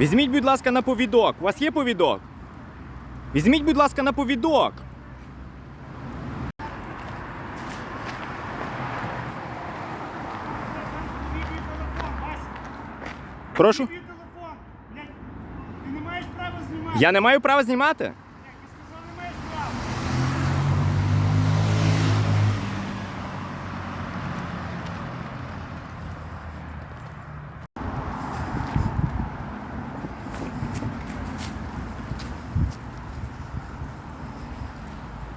Візьміть, будь ласка, на повідок. У вас є повідок? Візьміть, будь ласка, на повідок. Прошу. Ти не маєш права знімати. Я не маю права знімати? Блядь, я сказав, не маєш права.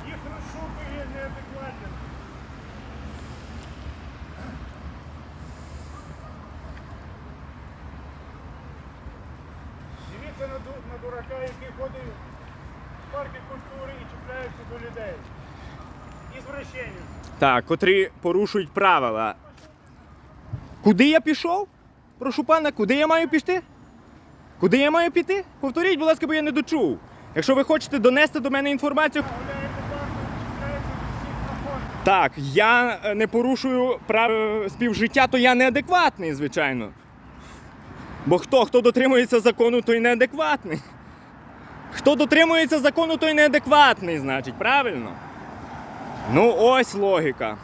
Їх Дивіться на, на дурака, який ходить в парки культури і чіпляється до людей. Ізвращення. Так, котрі порушують правила. Куди я пішов? Прошу пана, куди я маю піти? Куди я маю піти? Повторіть, будь ласка, бо я не дочув. Якщо ви хочете донести до мене інформацію. Так, я е, не порушую прав е, співжиття, то я неадекватний, звичайно. Бо хто хто дотримується закону, той неадекватний. Хто дотримується закону, той неадекватний, значить, правильно? Ну, ось логіка.